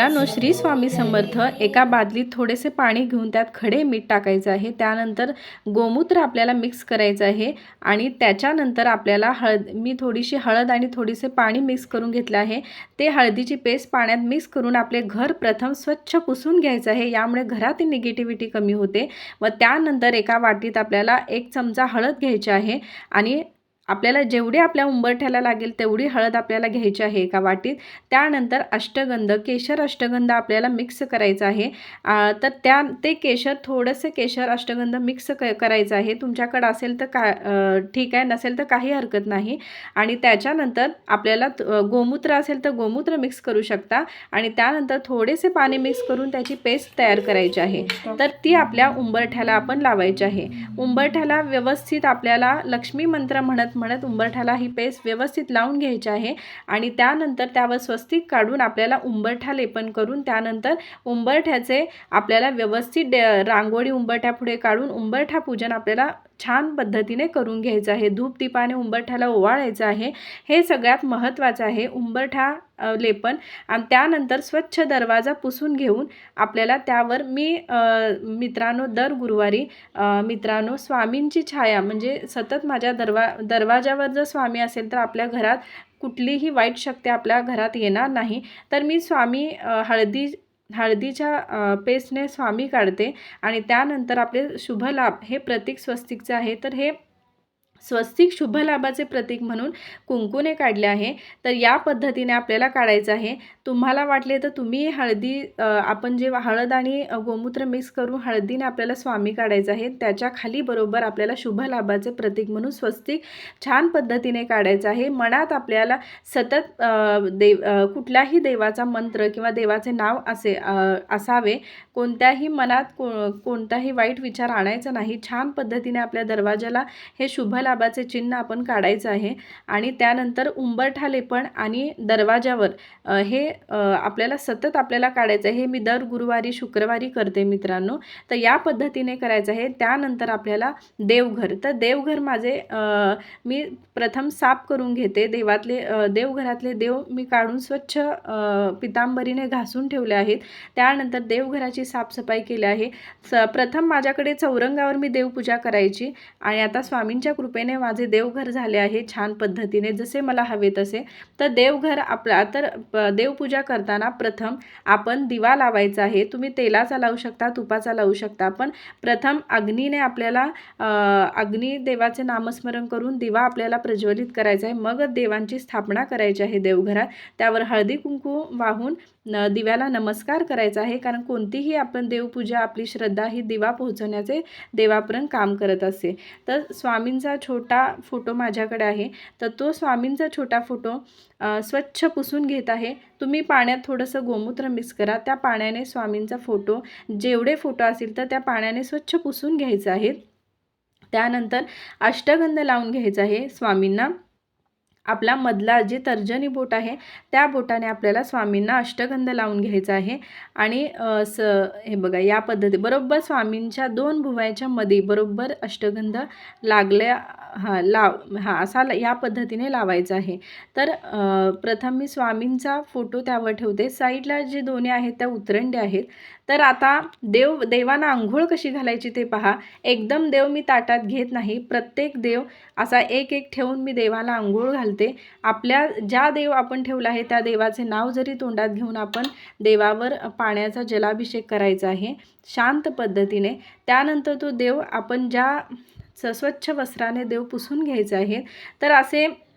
मित्रांनो श्री स्वामी समर्थ एका बादलीत थोडेसे पाणी घेऊन त्यात खडे मीठ टाकायचं आहे. त्यानंतर गोमूत्र आपल्याला मिक्स करायचं आहे आणि त्याच्यानंतर आपल्याला हळद मी थोडीशी हळद आणि थोडीसे पाणी मिक्स करून घेतलं आहे. ते हळदीची पेस्ट पाण्यात मिक्स करून आपले घर प्रथम स्वच्छ पुसून घ्यायचं आहे. यामुळे घरातील निगेटिव्हिटी कमी होते व त्यानंतर एका वाटीत आपल्याला एक चमचा हळद घ्यायची आहे आणि आपल्याला जेवढी आपल्या उंबरठ्याला लागेल तेवढी हळद आपल्याला घ्यायची आहे एका वाटीत. त्यानंतर अष्टगंध केशर अष्टगंध आपल्याला मिक्स करायचं आहे. तर त्या ते केशर थोडंसं केशर अष्टगंध मिक्स क करायचं आहे. तुमच्याकडं असेल तर का ठीक आहे. नसेल तर काही हरकत नाही. आणि त्याच्यानंतर आपल्याला गोमूत्र असेल तर गोमूत्र मिक्स करू शकता. आणि त्यानंतर थोडेसे पाणी मिक्स करून त्याची पेस्ट तयार करायची आहे. तर ती आपल्या उंबरठ्याला आपण लावायची आहे. उंबरठ्याला व्यवस्थित आपल्याला लक्ष्मी मंत्र म्हणत म्हणत उंबरठ्याला ही पेस्ट व्यवस्थित लावून घ्यायची आहे आणि त्यानंतर त्यावर स्वस्तिक काढून आपल्याला उंबरठा लेपन करून त्यानंतर उंबरठ्याचे आपल्याला व्यवस्थित डे रांगोळी उंबरठ्या पुढे काढून उंबरठा पूजन आपल्याला छान पद्धतीने करून घ्यायचं आहे. धूपदीपाने उंबरठ्याला ओवाळायचं आहे. हे सगळ्यात महत्त्वाचं आहे. उंबरठा लेपन आणि त्यानंतर स्वच्छ दरवाजा पुसून घेऊन आपल्याला त्यावर मी मित्रांनो दर गुरुवारी मित्रांनो स्वामींची छाया म्हणजे सतत माझ्या दरवा दरवाजावर जर स्वामी असेल तर आपल्या घरात कुठलीही वाईट शक्ती आपल्या घरात येणार नाही. तर मी स्वामी हळदी हळदीच्या पेस्टने स्वामी काढते आणि त्यानंतर आपले शुभ लाभ हे प्रतीक स्वस्तिकचे आहे. तर हे स्वस्तिक शुभ लाभाचे प्रतीक म्हणून कुंकूने काढले आहे. तर या पद्धतीने आपल्याला काढायचं आहे. तुम्हाला वाटले तर तुम्ही हळदी आपण जे हळद आणि गोमूत्र मिक्स करून हळदीने आपल्याला स्वामी काढायचं आहे. त्याच्याखाली बरोबर आपल्याला शुभ लाभाचे प्रतीक म्हणून स्वस्तिक छान पद्धतीने काढायचं आहे. मनात आपल्याला सतत देव कुठल्याही देवाचा मंत्र किंवा देवाचे नाव असे असावे. कोणत्याही मनात को कोणताही वाईट विचार आणायचा नाही. छान पद्धतीने आपल्या दरवाजाला हे शुभ लाभाचे चिन्ह आपण काढायचं आहे. आणि त्यानंतर उंबरठा लेपण आणि दरवाजावर हे आपल्याला सतत आपल्याला काढायचं आहे. हे मी दर गुरुवारी शुक्रवारी करते मित्रांनो. तर या पद्धतीने करायचं आहे. त्यानंतर आपल्याला देवघर. तर देवघर माझे मी प्रथम साफ करून घेते. देवातले देवघरातले देव मी काढून स्वच्छ पितांबरीने घासून ठेवले आहेत. त्यानंतर देवघराची साफसफाई केली आहे. स प्रथम माझ्याकडे चौरंगावर मी देवपूजा करायची. आणि आता स्वामींच्या कृपेने माझे देवघर झाले आहे छान पद्धतीने जसे मला हवे तसे. तर देवघर आपला तर देवपूजा करताना प्रथम आपण दिवा लावायचा आहे. तुम्ही तेलाचा लावू शकता तुपाचा लावू शकता पण प्रथम अग्नीने आपल्याला अग्निदेवाचे अग्नी देवाचे नामस्मरण करून दिवा आपल्याला प्रज्वलित करायचा आहे. मग देवांची स्थापना करायची आहे देवघरात. त्यावर हळदी कुंकू वाहून न दिव्याला नमस्कार करायचा आहे. कारण कोणतीही आपण देवपूजा आपली श्रद्धा ही दिवा पोहोचवण्याचे देवापर्यंत काम करत असते तर स्वामींचा छो छोटा फोटो माझ्याकडे आहे. तर तो स्वामींचा छोटा फोटो स्वच्छ पुसून घेत आहे. तुम्ही पाण्यात थोडंसं गोमूत्र मिक्स करा. त्या पाण्याने स्वामींचा फोटो जेवढे फोटो असतील तर त्या पाण्याने स्वच्छ पुसून घ्यायचं आहे त्यानंतर अष्टगंध लावून घ्यायचं आहे स्वामींना. आपला मधला जे तर्जनी बोट आहे त्या बोटाने आपल्याला स्वामींना अष्टगंध लावून घ्यायचा आहे. आणि स हे बघा या पद्धती बरोबर स्वामींच्या दोन भुवयाच्या मध्ये बरोबर अष्टगंध लागल्या हां लाव हां असा ला या पद्धतीने लावायचा आहे. तर प्रथम मी स्वामींचा फोटो त्यावर ठेवते. साईडला जे दोन्ही आहेत त्या उतरंडे आहेत. तर आता देव देवांना आंघोळ कशी घालायची ते पहा. एकदम देव मी ताटात घेत नाही. प्रत्येक देव असा एक एक ठेवून मी देवाला आंघोळ घालते. आपल्या ज्या देव आपण ठेवला आहे त्या देवाचे नाव जरी तोंडात घेऊन आपण देवावर पाण्याचा जलाभिषेक करायचा आहे शांत पद्धतीने. त्यानंतर तो देव आपण ज्या स- स्वच्छ वस्त्राने देव पुसून घ्यायचा आहे तर असे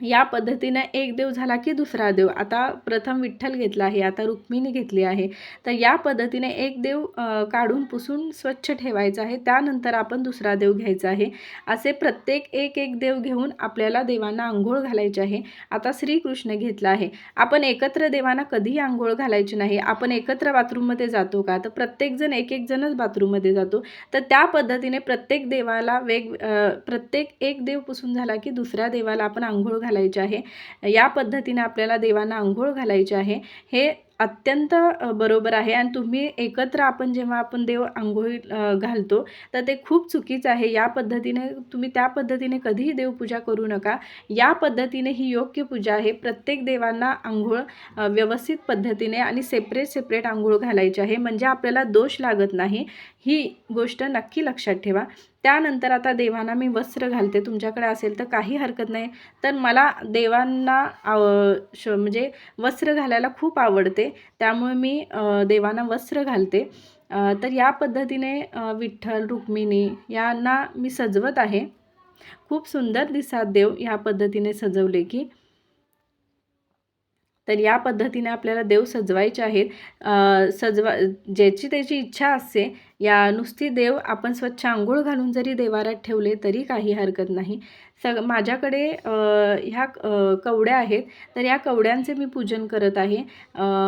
या पद्धतीनं एक देव झाला की दुसरा देव. आता प्रथम विठ्ठल घेतला आहे आता रुक्मिणी घेतली आहे. तर या पद्धतीने एक देव काढून पुसून स्वच्छ ठेवायचा आहे. त्यानंतर आपण दुसरा देव घ्यायचा आहे. असे प्रत्येक एक एक देव घेऊन आपल्याला देवांना आंघोळ घालायची आहे. आता श्रीकृष्ण घेतला आहे. आपण एकत्र देवांना कधीही आंघोळ घालायची नाही. आपण एकत्र बाथरूममध्ये जातो का? तर प्रत्येकजण एक एक जणच बाथरूममध्ये जातो. तर त्या पद्धतीने प्रत्येक देवाला वेग प्रत्येक एक देव पुसून झाला की दुसऱ्या देवाला आपण आंघोळ घालायचे आहे. या पद्धतीने आपल्याला देवांना आंघोळ घालायचे आहे. हे अत्यंत बरोबर आहे. आणि तुम्ही एकत्र आपण जेव्हा आपण देव आंघोळी घालतो तर ते खूप चुकीचं आहे. या पद्धतीने तुम्ही त्या पद्धतीने कधीही देवपूजा करू नका. या पद्धतीने ही योग्य पूजा आहे. प्रत्येक देवांना आंघोळ व्यवस्थित पद्धतीने आणि सेपरेट सेपरेट आंघोळ घालायची आहे. म्हणजे आपल्याला दोष लागत नाही. ही गोष्ट नक्की लक्षात ठेवा. त्यानंतर आता देवांना मी वस्त्र घालते. तुमच्याकडे असेल तर काही हरकत नाही. तर मला देवांना आव श म्हणजे वस्त्र घालायला खूप आवडते. त्यामुळे मी देवांना वस्त्र घालते. तर या पद्धतीने विठ्ठल रुक्मिणी यांना मी सजवत आहे. खूप सुंदर दिसतात देव ह्या पद्धतीने सजवले की. तर या पद्धतीने आपल्याला देव सजवायचे आहेत. सजवा ज्याची त्याची इच्छा असते या नुसती देव आपण स्वच्छ आंघोळ घालून जरी देवारात ठेवले तरी काही हरकत नाही. सग माझ्याकडे ह्या कवड्या आहेत. तर या कवड्यांचे मी पूजन करत आहे.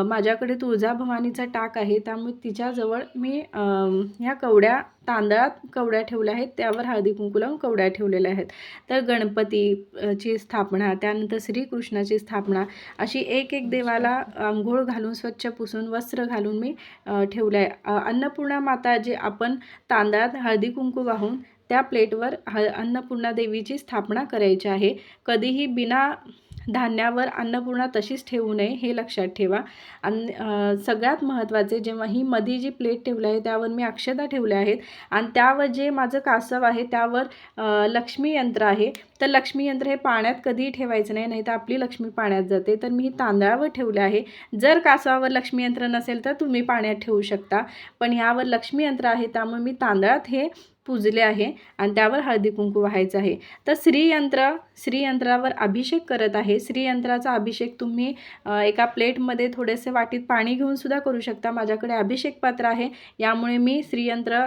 माझ्याकडे तुळजाभवानीचा टाक आहे. त्यामुळे तिच्याजवळ मी ह्या कवड्या तांदळात कवड्या ठेवल्या आहेत. त्यावर हळदी कुंकू लावून कवड्या ठेवलेल्या आहेत. तर गणपतीची स्थापना त्यानंतर श्रीकृष्णाची स्थापना अशी एक एक देवाला आंघोळ घालून स्वच्छ पुसून वस्त्र घालून मी ठेवलं आहे अन्नपूर्णा माता जे आपण तांदळात हळदी कुंकू वाहून त्या प्लेटवर ह अन्नपूर्णा देवीची स्थापना करायची आहे. कधीही बिना धान्यावर अन्नपूर्णा तशीच ठेवू नये हे लक्षात ठेवा. आणि सगळ्यात महत्त्वाचे जेव्हा ही मधी जी प्लेट ठेवली आहे त्यावर मी अक्षता ठेवल्या आहेत. आणि त्यावर जे माझं कासव आहे त्यावर लक्ष्मी यंत्र आहे. तर लक्ष्मी यंत्र हे पाण्यात कधीही ठेवायचं नाही नाही तर आपली लक्ष्मी पाण्यात जाते. तर मी ही तांदळावर ठेवले आहे. जर कासवावर लक्ष्मी यंत्र नसेल तर तुम्ही पाण्यात ठेवू शकता. पण ह्यावर लक्ष्मी यंत्र आहे त्यामुळे मी तांदळात हे पूजले आहे आणि त्यावर हळदी कुंकू व्हायचं आहे. तर श्रीयंत्र श्रीयंत्रावर अभिषेक करत आहे. श्रीयंत्राचा अभिषेक तुम्ही एका प्लेटमध्ये थोडेसे वाटीत पाणी घेऊन सुद्धा करू शकता. माझ्याकडे अभिषेक पात्र आहे. यामुळे मी श्रीयंत्र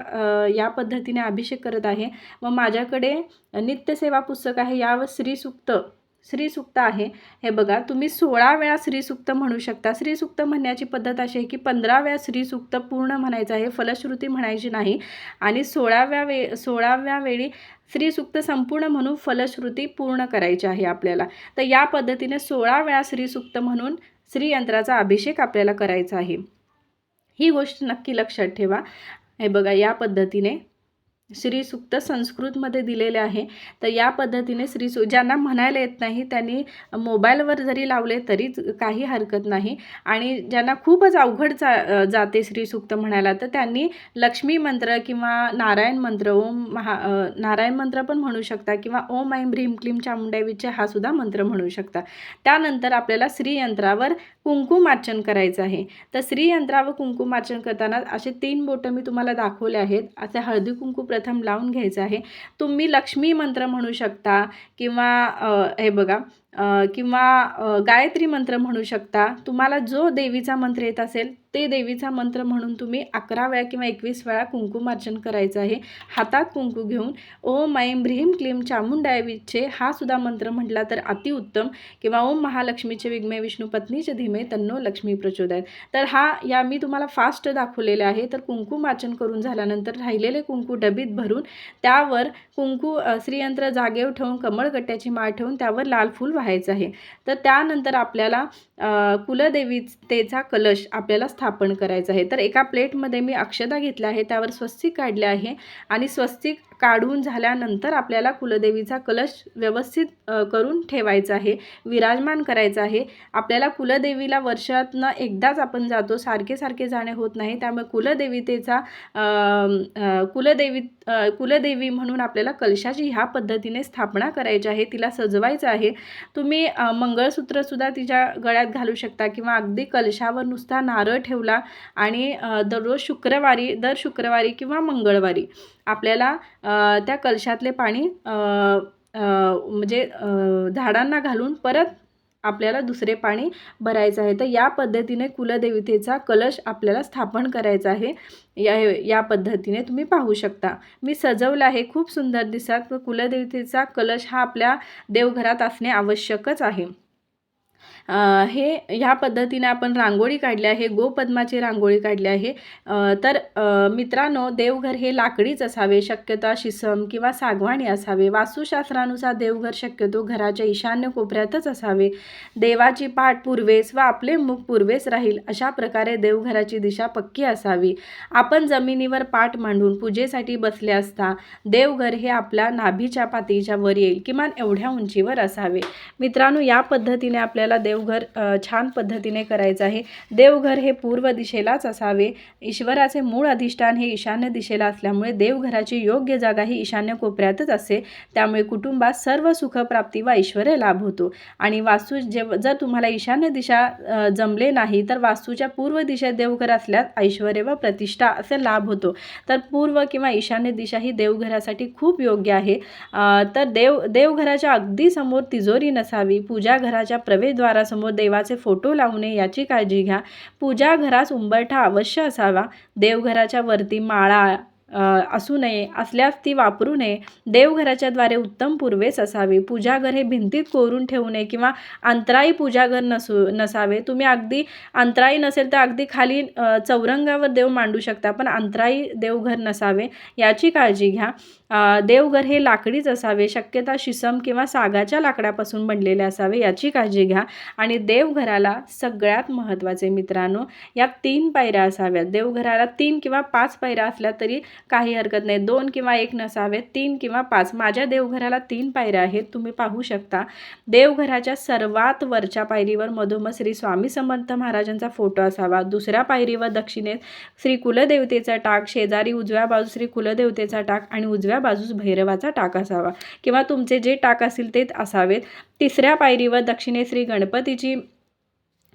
या पद्धतीने अभिषेक करत आहे. व माझ्याकडे नित्यसेवा पुस्तक आहे. यावर श्रीसुक्त श्रीसुक्त आहे. हे बघा तुम्ही सोळा वेळा श्रीसुक्त म्हणू शकता. श्रीसुक्त म्हणण्याची पद्धत अशी आहे की पंधरा वेळा श्रीसुक्त पूर्ण म्हणायचं आहे फलश्रुती म्हणायची नाही. आणि सोळाव्या वे सोळाव्या वेळी श्रीसुक्त संपूर्ण म्हणून फलश्रुती पूर्ण करायची आहे आपल्याला. तर या पद्धतीने सोळा वेळा श्रीसुक्त म्हणून श्रीयंत्राचा अभिषेक आपल्याला करायचा आहे. ही गोष्ट नक्की लक्षात ठेवा. हे बघा या पद्धतीने श्रीसुक्त संस्कृतमध्ये दिलेले आहे. तर या पद्धतीने श्रीसु ज्यांना म्हणायला येत नाही त्यांनी मोबाईलवर जरी लावले तरीच काही हरकत नाही. आणि ज्यांना खूपच अवघड जा जाते श्रीसुक्त म्हणायला तर त्यांनी लक्ष्मी मंत्र किंवा नारायण मंत्र ओम महा नारायण मंत्र पण म्हणू शकता किंवा ओम ऐम ह्रीम क्लीम चामुंडावीचे हा सुद्धा मंत्र म्हणू शकता. त्यानंतर आपल्याला श्रीयंत्रावर कुंकुमार्चन करायचं आहे. तर श्रीयंत्रावर कुंकुमार्चन करताना असे तीन बोटं मी तुम्हाला दाखवले आहेत. असे हळदी कुंकू प्रथम लावून घ्यायचं आहे. तुम्ही लक्ष्मी मंत्र म्हणू शकता किंवा हे बघा किंवा गायत्री मंत्र म्हणू शकता. तुम्हाला जो देवीचा मंत्र येत असेल ते देवीचा मंत्र म्हणून तुम्ही अकरा वेळा किंवा एकवीस वेळा कुंकुमार्चन करायचं आहे. हातात कुंकू घेऊन ओम ऐं भ्रीम क्लीम चामुंडायवीचे हा सुद्धा मंत्र म्हटला तर अतिउत्तम. किंवा ओम महालक्ष्मीचे विघ्मे विष्णू पत्नीचे धीमे तन्नो लक्ष्मी प्रचोदयात. तर हा या मी तुम्हाला फास्ट दाखवलेले आहे. तर कुंकुमार्चन करून झाल्यानंतर राहिलेले कुंकू डबीत भरून त्यावर कुंकू श्रीयंत्र जागेवर ठेवून कमळगट्ट्याची माळ ठेवून त्यावर लाल फूल व्हायचं आहे. तर त्यानंतर आपल्याला कुलदेवीतेचा कलश आपल्याला स्थापन करायचं आहे. तर एका प्लेटमध्ये मी अक्षता घेतल्या आहे त्यावर स्वस्तिक काढले आहे आणि स्वस्तिक काढून झाल्यानंतर आपल्याला कुलदेवीचा कलश व्यवस्थित करून ठेवायचा आहे विराजमान करायचं आहे. आपल्याला कुलदेवीला वर्षातनं एकदाच आपण जातो सारखे सारखे जाणे होत नाही. त्यामुळे कुलदेवीतेचा कुलदेवी कुलदेवी म्हणून आपल्याला कलशाची ह्या पद्धतीने स्थापना करायची आहे तिला सजवायचं आहे. तुम्ही मंगळसूत्रसुद्धा तिच्या गळ्यात घालू शकता किंवा अगदी कलशावर नुसता नारळ ठेवला आणि दररोज शुक्रवारी दर शुक्रवारी किंवा मंगळवारी. आपल्याला त्या कलशातले पाणी म्हणजे झाडांना घालून परत आपल्याला दुसरे पाणी भरायचं आहे. तर या पद्धतीने कुलदेवतेचा कलश आपल्याला स्थापन करायचा आहे. या या पद्धतीने तुम्ही पाहू शकता. मी सजवलं आहे खूप सुंदर दिसतात व कुलदेवतेचा कलश हा आपल्या देवघरात असणे आवश्यकच आहे. हे ह्या पद्धतीने आपण रांगोळी काढली आहे गोपद्माची रांगोळी काढली आहे. तर मित्रांनो देवघर हे लाकडीच असावे शक्यता शिसम किंवा सागवाणी असावे. वास्तुशास्त्रानुसार देवघर शक्यतो घराच्या ईशान्य कोपऱ्यातच असावे. देवाची पाठ पूर्वेस व आपले मुख पूर्वेस राहील अशा प्रकारे देवघराची दिशा पक्की असावी. आपण जमिनीवर पाठ मांडून पूजेसाठी बसले असता देवघर हे आपल्या नाभीच्या पातीच्या वर येईल किमान एवढ्या उंचीवर असावे. मित्रांनो या पद्धतीने आपल्याला देवघर छान पद्धतीने करायचं आहे. देवघर हे पूर्व दिशेलाच असावे. ईश्वराचे मूळ अधिष्ठान हे ईशान्य दिशेला असल्यामुळे देवघराची योग्य जागा ही ईशान्य कोपऱ्यातच असते त्यामुळे कुटुंबात सर्व सुखप्राप्ती व ऐश्वर्य लाभ होतो. आणि वास्तू जे जर तुम्हाला ईशान्य दिशा जमले नाही तर वास्तूच्या पूर्व दिशेत देवघर असल्यास ऐश्वर्य व प्रतिष्ठा असे लाभ होतो. तर पूर्व किंवा ईशान्य दिशा ही देवघरासाठी खूप योग्य आहे. तर देव देवघराच्या अगदी समोर तिजोरी नसावी. पूजा घराच्या प्रवेशद्वारा प्रवेशद्वारासमोर देवाचे फोटो लावू नये याची काळजी घ्या. पूजा घरास उंबरठा अवश्य असावा. देवघराच्या वरती माळा असू नये असल्यास ती वापरू नये. देवघराच्या द्वारे उत्तम पूर्वेस असावी. पूजाघर हे भिंतीत कोरून ठेवू नये किंवा अंतराई पूजाघर नसू नसावे. तुम्ही अगदी अंतराई नसेल तर अगदी खाली चौरंगावर देव मांडू शकता पण अंतराई देवघर नसावे याची काळजी घ्या. देवघर हे लाकडीच असावे शक्यता शिसम किंवा सागाच्या लाकडापासून बनलेले असावे याची काळजी घ्या. आणि देवघराला सगळ्यात महत्त्वाचे मित्रांनो या तीन पायऱ्या असाव्यात. देवघराला तीन किंवा पाच पायऱ्या असल्या तरी काही हरकत नाही. दोन किंवा एक नसावेत तीन किंवा पाच. माझ्या देवघराला तीन पायऱ्या आहेत. तुम्ही पाहू शकता. देवघराच्या सर्वात वरच्या पायरीवर मधोमध श्री स्वामी समर्थ महाराजांचा फोटो असावा. दुसऱ्या पायरीवर दक्षिणेत श्री कुलदेवतेचा टाक शेजारी उजव्या बाजूस श्री कुलदेवतेचा टाक आणि उजव्या बाजूस भैरवाचा टाक असावा. किंवा तुमचे जे टाक असतील ते असावेत. तिसऱ्या पायरीवर दक्षिणे श्री गणपतीची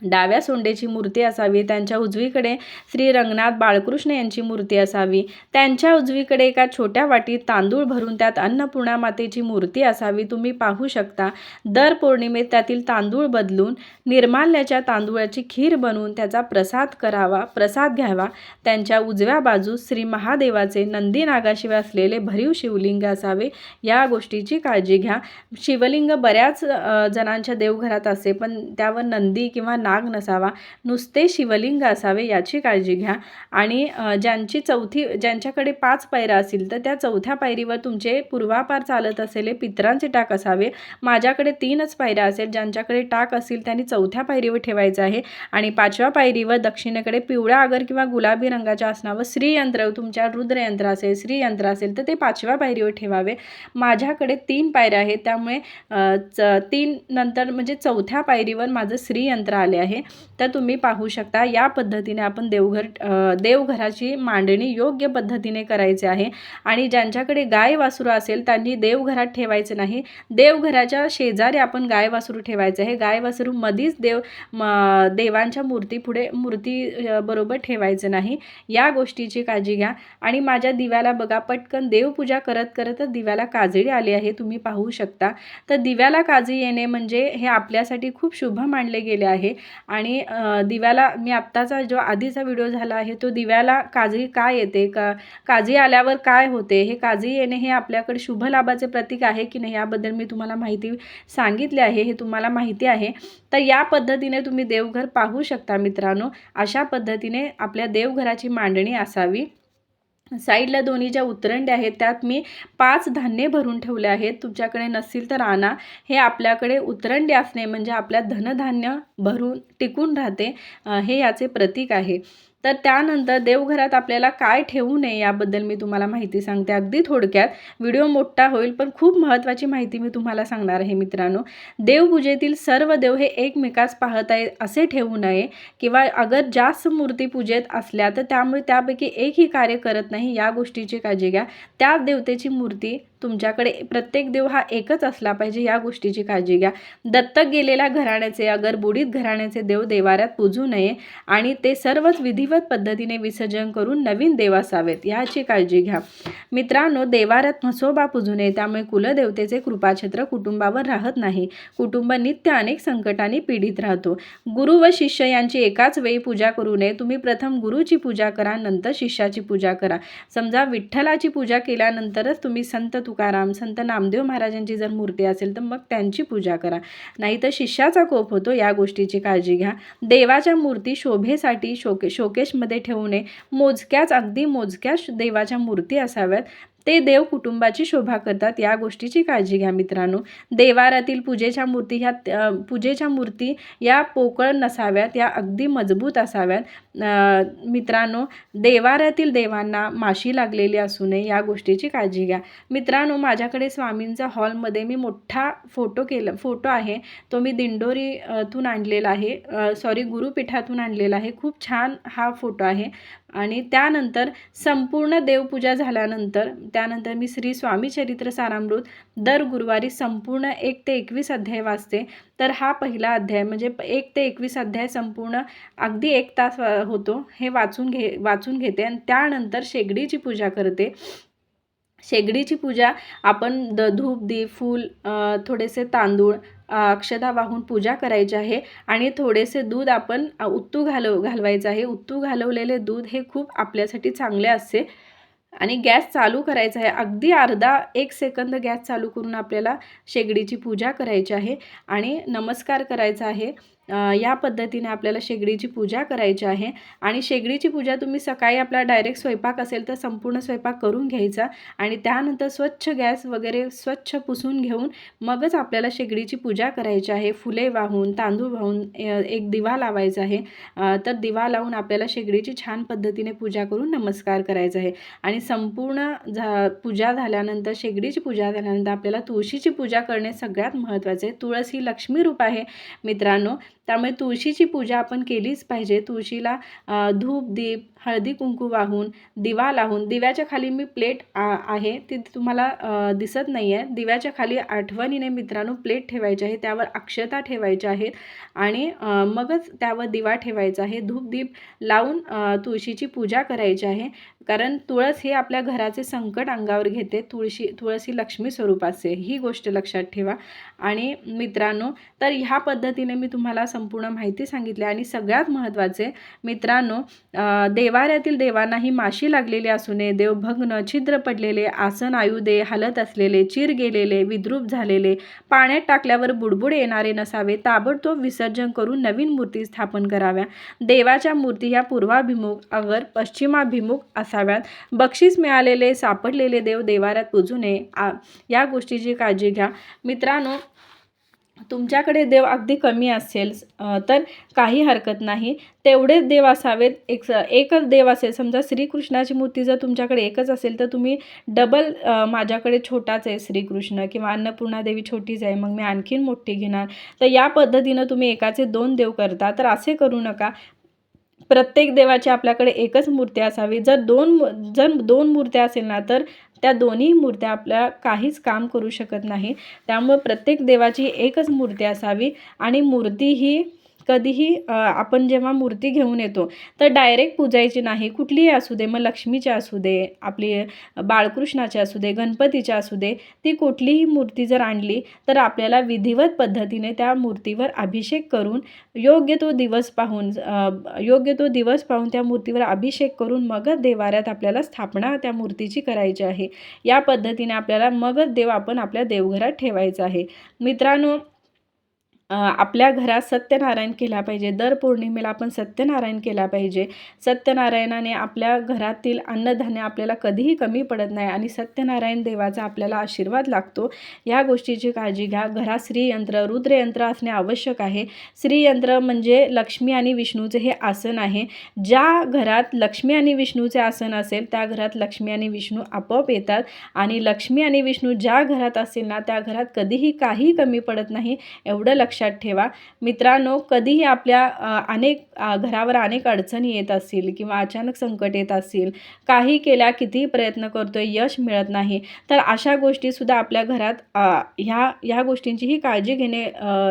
डाव्या सोंडेची मूर्ती असावी त्यांच्या उजवीकडे श्री रंगनाथ बाळकृष्ण यांची मूर्ती असावी. त्यांच्या उजवीकडे एका छोट्या वाटीत तांदूळ भरून त्यात अन्नपूर्णा मातेची मूर्ती असावी. तुम्ही पाहू शकता दर पौर्णिमेत त्यातील तांदूळ बदलून निर्माल्याच्या तांदूळाची खीर बनवून त्याचा प्रसाद करावा प्रसाद घ्यावा. त्यांच्या उजव्या बाजूस श्री महादेवाचे नंदी नागाशिवाय असलेले भरीव शिवलिंग असावे. या गोष्टीची काळजी घ्या. शिवलिंग बऱ्याच जणांच्या देवघरात असे पण त्यावर नंदी किंवा नाग नसावा नुसते शिवलिंग असावे याची काळजी घ्या. आणि ज्यांची चौथी ज्यांच्याकडे पाच पायऱ्या असतील तर त्या चौथ्या पायरीवर तुमचे पूर्वापार चालत असलेले पितरांचे टाक असावे. माझ्याकडे तीनच पायऱ्या असेल ज्यांच्याकडे टाक असतील त्यांनी चौथ्या पायरीवर ठेवायचं आहे. आणि पाचव्या पायरीवर दक्षिणेकडे पिवळ्या आगर किंवा गुलाबी रंगाच्या असणावं श्रीयंत्र तुमच्या रुद्रयंत्र असेल श्रीयंत्र असेल तर ते पाचव्या पायरीवर ठेवावे. माझ्याकडे तीन पायऱ्या आहेत त्यामुळे च तीन नंतर म्हणजे चौथ्या पायरीवर माझं श्रीयंत्र आले. आहे. तर तुम्ही पाहू शकता या पद्धतीने आपण देवघर देवघराची मांडणी योग्य पद्धतीने करायची आहे. आणि ज्यांच्याकडे गाय वासरू असेल त्यांनी देवघरात ठेवायचं नाही. देवघराच्या शेजारी आपण गाय वासरू ठेवायचं आहे. गाय वासरू मधीच देव म देवांच्या मूर्ती पुढे मूर्ती बरोबर ठेवायचं नाही. या गोष्टीची काळजी घ्या. आणि माझ्या दिव्याला बघा पटकन देवपूजा करत करतच दिव्याला काजळी आली आहे. तुम्ही पाहू शकता. तर दिव्याला काजळी येणे म्हणजे हे आपल्यासाठी खूप शुभ मानले गेले आहे. आणि दिव्याला मी आत्ताचा जो आधीचा व्हिडिओ झाला आहे तो दिव्याला काजळी का येते? का काजळी आल्यावर काय होते? हे काजळी येणे हे आपल्याकडे शुभ लाभाचे प्रतीक आहे की नाही याबद्दल मी तुम्हाला माहिती सांगितली आहे हे तुम्हाला माहिती आहे. तर या पद्धतीने तुम्ही देवघर पाहू शकता मित्रांनो. अशा पद्धतीने आपल्या देवघराची मांडणी असावी. साईडला दोन्ही ज्या उतरंड्या आहेत त्यात मी पाच धान्य भरून ठेवले आहेत. तुमच्याकडे नसतील तर आणा. हे आपल्याकडे उतरंडी असणे म्हणजे आपल्या धनधान्य भरून टिकून राहते हे याचे प्रतीक आहे. तर त्यानंतर देवघरात आपल्याला काय ठेवू नये याबद्दल मी तुम्हाला माहिती सांगते. अगदी थोडक्यात व्हिडिओ मोठा होईल पण खूप महत्त्वाची माहिती मी तुम्हाला सांगणार आहे मित्रांनो. देवपूजेतील सर्व देव हे एकमेकास पाहत आहे असे ठेवू नये किंवा अगर जास्त मूर्ती पूजेत असल्या तर त्यामुळे त्यापैकी एकही कार्य करत नाही या गोष्टीची काळजी घ्या. त्या देवतेची मूर्ती तुमच्याकडे प्रत्येक देव हा एकच असला पाहिजे या गोष्टीची काळजी घ्या. दत्तक गेलेल्या घराण्याचे अगर बुडीत घराण्याचे देव देवाऱ्यात पूजू नये आणि ते सर्वच विधिवत पद्धतीने विसर्जन करून नवीन देव असावेत याची काळजी घ्या. मित्रांनो देवाऱ्यात म्हसोबा पूजू नये त्यामुळे कुलदेवतेचे कृपाछत्र कुटुंबावर राहत नाही. कुटुंब नित्य अनेक संकटांनी पीडित राहतो. गुरु व शिष्य यांची एकाच वेळी पूजा करू नये. तुम्ही प्रथम गुरुची पूजा करा नंतर शिष्याची पूजा करा. समजा विठ्ठलाची पूजा केल्यानंतरच तुम्ही संत तुकाराम संत नामदेव महाराजांची जर मूर्ती असेल तर मग त्यांची पूजा करा. नाही तर शिष्याचा कोप होतो या गोष्टीची काळजी घ्या. देवाच्या मूर्ती शोभेसाठी शोके शोकेशमध्ये ठेवू नये. मोजक्याच अगदी मोजक्याच देवाच्या मूर्ती असाव्यात. ते देव कुटुंबाची शोभा करतात या गोष्टीची काळजी घ्या मित्रांनो. देवारातील पूजेच्या मूर्ती ह्या पूजेच्या मूर्ती या पोकळ नसाव्यात या अगदी मजबूत असाव्यात. मित्रांनो देवारातील देवांना माशी लागलेली असू नये या गोष्टीची काळजी घ्या. मित्रांनो माझ्याकडे स्वामींचा हॉलमध्ये मी मोठा फोटो केला फोटो आहे. तो मी दिंडोरीतून आणलेला आहे. सॉरी गुरुपीठातून आणलेला आहे. खूप छान हा फोटो आहे. आणि त्यानंतर संपूर्ण देवपूजा झाल्यानंतर त्यानंतर मी श्री स्वामी चरित्र सारामृत दर गुरुवारी संपूर्ण एक ते एकवीस अध्याय वाचते. तर हा पहिला अध्याय म्हणजे एक ते एकवीस अध्याय संपूर्ण अगदी एक तास होतो हे वाचून घे वाचून घेते आणि त्यानंतर शेगडीची पूजा करते. शेगडीची पूजा आपण द धूप दी फूल थोडेसे तांदूळ अक्षदा वाहून पूजा करायची आहे आणि थोडेसे दूध आपण उत्तू घालव घालवायचं आहे. उत्तू घालवलेले दूध हे खूप आपल्यासाठी चांगले असते आणि गॅस चालू करायचा आहे. अगदी अर्धा एक सेकंद गॅस चालू करून आपल्याला शेगडीची पूजा करायची आहे आणि नमस्कार करायचा आहे. या पद्धतीने आपल्याला शेगडीची पूजा करायची आहे. आणि शेगडीची पूजा तुम्ही सकाळी आपला डायरेक्ट स्वयंपाक असेल तर संपूर्ण स्वयंपाक करून घ्यायचा. आणि त्यानंतर स्वच्छ गॅस वगैरे स्वच्छ पुसून घेऊन मगच आपल्याला शेगडीची पूजा करायची आहे. फुले वाहून तांदूळ वाहून एक दिवा लावायचा आहे. तर दिवा लावून आपल्याला शेगडीची छान पद्धतीने पूजा करून नमस्कार करायचा आहे. आणि संपूर्ण झा पूजा झाल्यानंतर शेगडीची पूजा झाल्यानंतर आपल्याला तुळशीची पूजा करणे सगळ्यात महत्त्वाचे आहे. तुळस ही लक्ष्मी रूप आहे मित्रांनो. त्यामुळे तुळशीची पूजा आपण केलीच पाहिजे. तुळशीला धूप दीप हळदी कुंकू वाहून दिवा लावून दिव्याच्या खाली मी प्लेट आ आहे ती तुम्हाला दिसत नाही आहे दिव्याच्या खाली आठवणीने मित्रांनो प्लेट ठेवायची आहे त्यावर अक्षता ठेवायच्या आहेत आणि मगच त्यावर दिवा ठेवायचा आहे. धूपदीप लावून तुळशीची पूजा करायची आहे. कारण तुळस हे आपल्या घराचे संकट अंगावर घेते. तुळशी तुळस ही लक्ष्मी स्वरूपाचे. ही गोष्ट लक्षात ठेवा. आणि मित्रांनो तर ह्या पद्धतीने मी तुम्हाला संपूर्ण माहिती सांगितली आणि सगळ्यात महत्त्वाचे मित्रांनो देवा देवाऱ्यातील देवांना ही माशी लागलेली असू नये देव भग्न छिद्र पडलेले आसन आयुधे हलत असलेले चिर गेलेले विद्रूप झालेले पाण्यात टाकल्यावर बुडबुड येणारे नसावे ताबडतोब विसर्जन करून नवीन मूर्ती स्थापन कराव्या. देवाच्या मूर्ती ह्या पूर्वाभिमुख अगर पश्चिमाभिमुख असाव्यात. बक्षीस मिळालेले सापडलेले देव देवाऱ्यात पूजू नये आ- या गोष्टीची काळजी घ्या. मित्रांनो तुमच्याकडे देव अगदी कमी असेल तर काही हरकत नाही. तेवढेच देव असावेत. एक एकच देव असेल समजा श्रीकृष्णाची मूर्ती जर तुमच्याकडे एकच असेल तर तुम्ही डबल माझ्याकडे छोटाच आहे श्रीकृष्ण किंवा अन्नपूर्णा देवी छोटीच आहे मग मी आणखीन मोठी घेणार. तर या पद्धतीनं तुम्ही एकाचे दोन देव करता तर असे करू नका. प्रत्येक देवाची आपल्याकडे एकच मूर्ती असावी. जर दोन जर दोन मूर्त्या असेल ना तर त्या दोन्ही मूर्त्या आपल्या काहीच काम करू शकत नाही. त्यामुळं प्रत्येक देवाची एकच मूर्ती असावी आणि मूर्ती ही कधीही आपण जेव्हा मूर्ती घेऊन येतो तर डायरेक्ट पूजायची नाही. कुठलीही असू दे मग लक्ष्मीची असू दे आपली बाळकृष्णाची असू दे गणपतीची असू दे ती कुठलीही मूर्ती जर आणली तर आपल्याला विधिवत पद्धतीने त्या मूर्तीवर अभिषेक करून योग्य तो दिवस पाहून योग्य तो दिवस पाहून त्या मूर्तीवर अभिषेक करून मगच देवाऱ्यात आपल्याला स्थापना त्या मूर्तीची करायची आहे. या पद्धतीने आपल्याला मगच देव आपण आपल्या देवघरात ठेवायचा आहे. मित्रांनो आपल्या घरात सत्यनारायण केला पाहिजे. दर पौर्णिमेला आपण सत्यनारायण केला पाहिजे. सत्यनारायणाने आपल्या घरातील अन्नधान्य आपल्याला कधीही कमी पडत नाही आणि सत्यनारायण देवाचा आपल्याला आशीर्वाद लागतो. या गोष्टीची काळजी घ्या. घरात श्रीयंत्र रुद्रयंत्र असणे आवश्यक आहे. श्रीयंत्र म्हणजे लक्ष्मी आणि विष्णूचे हे आसन आहे. ज्या घरात लक्ष्मी आणि विष्णूचे आसन असेल त्या घरात लक्ष्मी आणि विष्णू आपोआप येतात. आणि लक्ष्मी आणि विष्णू ज्या घरात असेल ना त्या घरात कधीही काही कमी पडत नाही. एवढं लक्ष लक्षात ठेवा. मित्रांनो कधीही आपल्या अनेक घरावर अनेक अडचणी येत असतील किंवा अचानक संकट येत असतील काही केल्या कितीही प्रयत्न करतोय यश मिळत नाही तर अशा गोष्टीसुद्धा आपल्या घरात ह्या ह्या गोष्टींचीही काळजी घेणे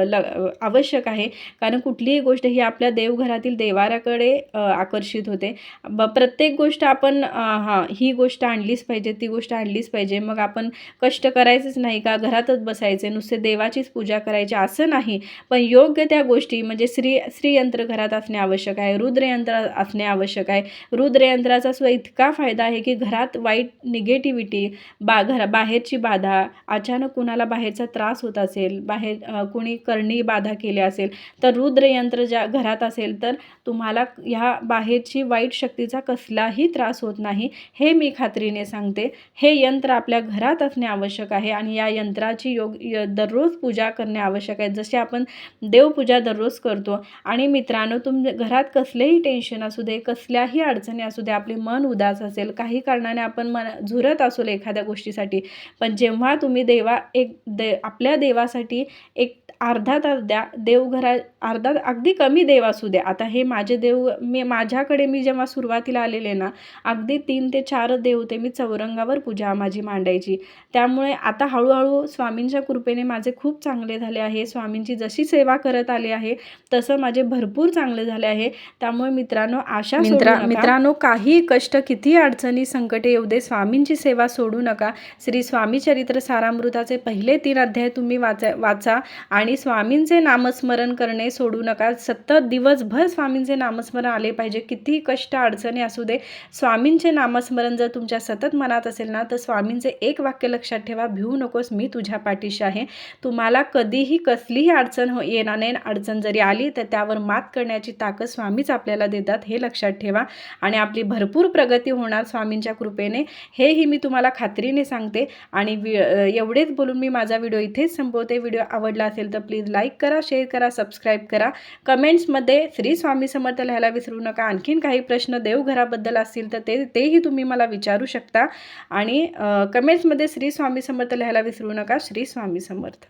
ल आवश्यक आहे. कारण कुठलीही गोष्ट ही आपल्या देवघरातील देवाऱ्याकडे आकर्षित होते. ब प्रत्येक गोष्ट आपण हां ही गोष्ट आणलीच पाहिजे ती गोष्ट आणलीच पाहिजे. मग आपण कष्ट करायचेच नाही का? घरातच बसायचे नुसते देवाचीच पूजा करायची असं नाही. नाही पण योग्य त्या गोष्टी म्हणजे श्री श्रीयंत्र घरात असणे आवश्यक आहे रुद्रयंत्र असणे आवश्यक आहे. रुद्रयंत्राचा सुद्धा इतका फायदा आहे की घरात वाईट निगेटिव्हिटी बा घरा बाहेरची बाधा अचानक कुणाला बाहेरचा त्रास होत असेल बाहेर कुणी करणी बाधा केली असेल तर रुद्रयंत्र ज्या घरात असेल तर तुम्हाला ह्या बाहेरची वाईट शक्तीचा कसलाही त्रास होत नाही. हे मी खात्रीने सांगते. हे यंत्र आपल्या घरात असणे आवश्यक आहे आणि या यंत्राची योग य दररोज पूजा करणे आवश्यक आहे. जसे आपण देवपूजा दररोज करतो. आणि मित्रांनो तुम घरात कसलेही टेन्शन असू दे कसल्याही अडचणी असू दे आपले मन उदास असेल काही कारणाने आपण मन झुरत असेल एखाद्या गोष्टीसाठी. पण जेव्हा तुम्ही देवा एक दे आपल्या देवासाठी एक अर्धा तास द्या देवघरा अर्धा अगदी कमी देव असू द्या आता हे माझे देव मी माझ्याकडे मी जेव्हा सुरुवातीला आलेले ना अगदी तीन ते चार देवते मी चौरंगावर पूजा माझी मांडायची. त्यामुळे आता हळूहळू स्वामींच्या कृपेने माझे खूप चांगले झाले आहे. स्वामींची जशी सेवा करत आले आहे तसं माझे भरपूर चांगले झाले आहे. त्यामुळे मित्रांनो आशा मित्रा-. मित्रांनो, काही कष्ट किती अडचणी संकटे येऊ दे. स्वामींची सेवा सोडू नका. श्री स्वामी चरित्र सारामृताचे पहिले तीन अध्याय तुम्ही वाचा वाचा आणि स्वामींचे नामस्मरण करणे सोडू नका. सतत दिवसभर स्वामींचे नामस्मरण आले पाहिजे. किती कष्ट अडचणी असू दे स्वामींचे नामस्मरण जर तुमच्या सतत मनात असेल ना तर स्वामींचे एक वाक्य लक्षात ठेवा भिवू नकोस मी तुझ्या पाठीशी आहे. तुम्हाला कधीही कसलीही अडचण हो येणार नाही. अडचण जरी आली तर त्यावर मात करण्याची ताकद स्वामीच आपल्याला देतात हे लक्षात ठेवा. आणि आपली भरपूर प्रगती होणार स्वामींच्या कृपेने. हेही मी तुम्हाला खात्रीने सांगते. आणि वि एवढेच बोलून मी माझा व्हिडिओ इथेच संपवते. व्हिडिओ आवडला असेल तर प्लीज लाईक करा शेअर करा सबस्क्राईब करा. कमेंट्समध्ये श्री स्वामी समर्थ लिहायला विसरू नका. आणखीन काही प्रश्न देवघराबद्दल असतील तर ते तेही तुम्ही मला विचारू शकता. आणि कमेंट्समध्ये श्री स्वामी समर्थ लिहायला विसरू नका. श्री स्वामी समर्थ.